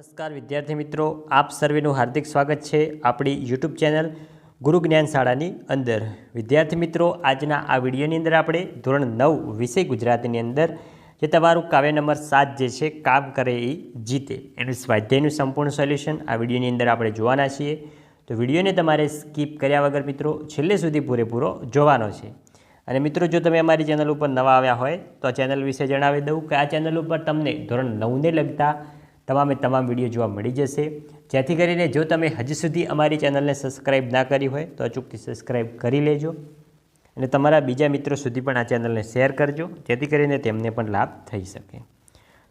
નમસ્કાર વિદ્યાર્થી મિત્રો, આપ સર્વેનું હાર્દિક સ્વાગત છે આપણી યુટ્યુબ ચેનલ ગુરુ જ્ઞાન શાળાની અંદર. વિદ્યાર્થી મિત્રો, આજના આ વિડીયોની અંદર આપણે ધોરણ નવ વિષય ગુજરાતીની અંદર, જે તમારું કાવ્ય નંબર સાત જે છે, કામ કરે એ જીતે. એનું સ્વાધ્યાયનું સંપૂર્ણ સોલ્યુશન આ વિડીયોની અંદર આપણે જોવાના છીએ. તો વિડીયોને તમારે સ્કીપ કર્યા વગર મિત્રો, છેલ્લે સુધી પૂરેપૂરો જોવાનો છે. અને મિત્રો, જો તમે અમારી ચેનલ ઉપર નવા આવ્યા હોય, તો આ ચેનલ વિશે જણાવી દઉં કે આ ચેનલ ઉપર તમને ધોરણ નવને લગતા તમામે તમામ વીડિયો જોવા મળી જશે. જેથી કરીને જો તમે હજી સુધી અમારી ચેનલને સબસ્ક્રાઈબ ના કરી હોય, તો અચૂકથી સબસ્ક્રાઈબ કરી લેજો. અને તમારા બીજા મિત્રો સુધી પણ આ ચેનલને શેર કરજો, જેથી કરીને તેમને પણ લાભ થઈ શકે.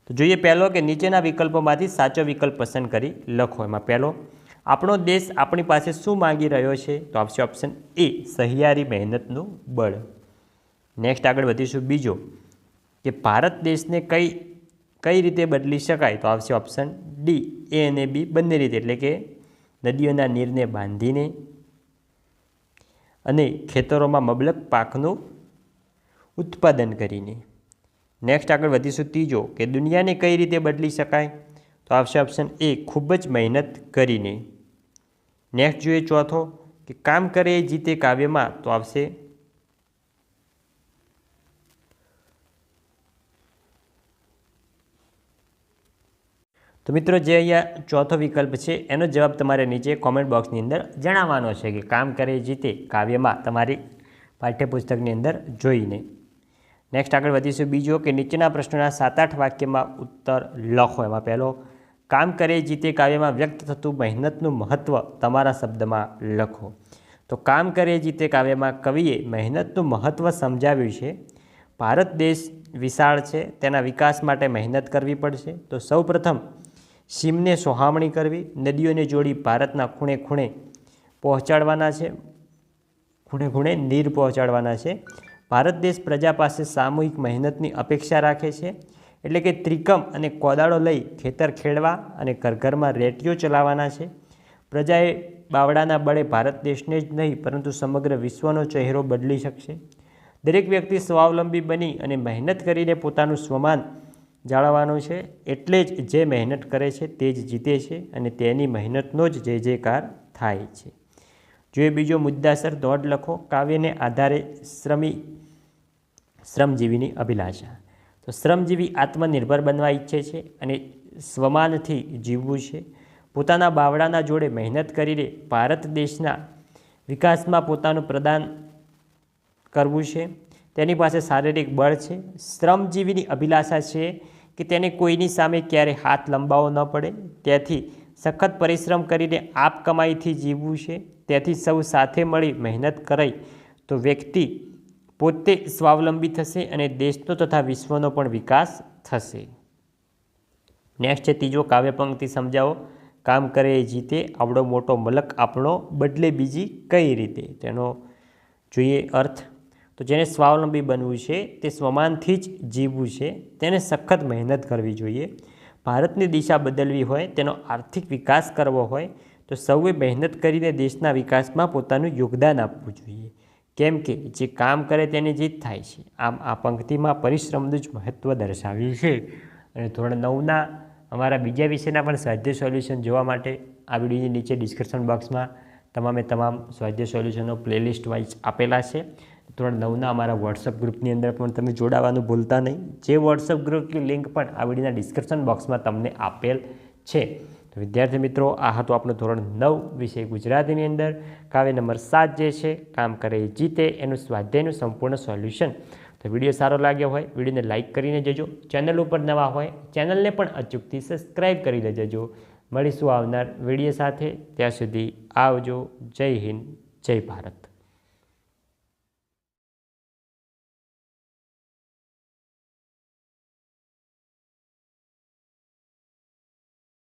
તો જોઈએ પહેલો કે નીચેના વિકલ્પોમાંથી સાચો વિકલ્પ પસંદ કરી લખો. એમાં પહેલો, આપણો દેશ આપણી પાસે શું માંગી રહ્યો છે? તો આપશે ઓપ્શન એ, સહિયારી મહેનતનું બળ. નેક્સ્ટ આગળ વધીશું બીજો, કે ભારત દેશને કઈ કઈ રીતે બદલી શકાય તો આવશે ઓપ્શન ડી એ અને બી બંને રીતે, એટલે કે નદીઓના નીરને બાંધીને અને ખેતરોમાં મબલક પાકનું ઉત્પાદન કરીને. નેક્સ્ટ આગળ વધીશું ત્રીજો, કે દુનિયાને કઈ રીતે બદલી શકાય તો આવશે ઓપ્શન એ ખૂબ જ મહેનત કરીને. નેક્સ્ટ જોઈએ ચોથો, કે કામ કરે જીતે કાવ્યમાં તો આવશે તો મિત્રો જે અહીંયા ચોથો વિકલ્પ છે, એનો જવાબ તમારે નીચે કોમેન્ટ બોક્સની અંદર જણાવવાનો છે કે કામ કરે જીતે કાવ્યમાં તમારી પાઠ્યપુસ્તકની અંદર જોઈને. નેક્સ્ટ આગળ વધીશું. બીજો કે નીચેના પ્રશ્નોના સાત આઠ વાક્યમાં ઉત્તર લખો. એમાં પહેલો, કામ કરે જીતે કાવ્યમાં વ્યક્ત થતું મહેનતનું મહત્ત્વ તમારા શબ્દમાં લખો. તો કામ કરે જીતે કાવ્યમાં કવિએ મહેનતનું મહત્ત્વ સમજાવ્યું છે. ભારત દેશ વિશાળ છે, તેના વિકાસ માટે મહેનત કરવી પડશે. તો સૌપ્રથમ સીમને સોહામણી કરવી, નદીઓને જોડી ભારતના ખૂણે ખૂણે પહોંચાડવાના છે. ખૂણે ખૂણે નીર પહોંચાડવાના છે. ભારત દેશ પ્રજા પાસે સામૂહિક મહેનતની અપેક્ષા રાખે છે. એટલે કે ત્રિકમ અને કોદાળો લઈ ખેતર ખેડવા અને ઘર ઘરમાં રેટીઓ ચલાવવાના છે. પ્રજાએ બાવડાના બળે ભારત દેશને જ નહીં, પરંતુ સમગ્ર વિશ્વનો ચહેરો બદલી શકશે. દરેક વ્યક્તિ સ્વાવલંબી બની અને મહેનત કરીને પોતાનું સ્વમાન જાળવવાનું છે, એટલે જ જે મહેનત કરે છે તે જ જીતે છે અને તેની મહેનતનો જ જય જયકાર થાય છે. જોઈએ બીજો મુદ્દાસર દોડ લખો, કાવ્યને આધારે શ્રમી, શ્રમજીવીની અભિલાષા. તો શ્રમજીવી આત્મનિર્ભર બનવા ઈચ્છે છે અને સ્વમાનથી જીવવું છે. પોતાના બાવડાના જોડે મહેનત કરીને ભારત દેશના વિકાસમાં પોતાનું પ્રદાન કરવું છે. તેની પાસે શારીરિક બળ છે, શ્રમજીવીની અભિલાષા છે કે તેને કોઈની સામે ક્યારે હાથ લંબાવવો ન પડે. તેથી સખત પરિશ્રમ કરીને આપ કમાઈથી જીવવું છે. તેથી સૌ સાથે મળી મહેનત કરાઈ તો વ્યક્તિ પોતે સ્વાવલંબી થશે અને દેશનો તથા વિશ્વનો પણ વિકાસ થશે. નેક્સ્ટ છે, ત્રીજો કાવ્ય પંક્તિ સમજાવો. કામ કરે એ જીતે, આવડો મોટો મલક આપણો બદલે બીજી કઈ રીતે? તેનો જોઈએ અર્થ. તો જેને સ્વાવલંબી બનવું છે, તે સ્વમાનથી જ જીવવું છે. તેને સખત મહેનત કરવી જોઈએ. ભારતની દિશા બદલવી હોય, તેનો આર્થિક વિકાસ કરવો હોય, તો સૌએ મહેનત કરીને દેશના વિકાસમાં પોતાનું યોગદાન આપવું જોઈએ. કેમ કે જે કામ કરે તેની જીત થાય છે. આમ આ પંક્તિમાં પરિશ્રમનું જ મહત્ત્વ દર્શાવ્યું છે. અને ધોરણ નવના અમારા બીજા વિષયના પણ સ્વાધ્યાય સોલ્યુશન જોવા માટે આ વિડીયોની નીચે ડિસ્ક્રિપ્શન બોક્સમાં તમામે તમામ સ્વાધ્યાય સોલ્યુશનો પ્લેલિસ્ટ વાઇઝ આપેલા છે. ધોરણ નવના અમારા વોટ્સઅપ ગ્રુપની અંદર પણ તમે જોડાવાનું ભૂલતા નહીં. જે વોટ્સઅપ ગ્રુપની લિંક પણ આ વિડીયોના ડિસ્ક્રિપ્શન બોક્સમાં તમને આપેલ છે. તો વિદ્યાર્થી મિત્રો, આ હતું આપણું ધોરણ નવ વિષય ગુજરાતીની અંદર. કાવ્ય નંબર સાત જે છે, કામ કરે, જીતે એનું સ્વાધ્યાયનું સંપૂર્ણ સોલ્યુશન. તો વીડિયો સારો લાગ્યો હોય, વિડીયોને લાઇક કરીને જજો. ચેનલ ઉપર નવા હોય, ચેનલને પણ અચૂકથી સબસ્ક્રાઈબ કરી લેજો. મળીશું આવનાર વીડિયો સાથે. ત્યાં સુધી આવજો. જય હિન્દ, જય ભારત.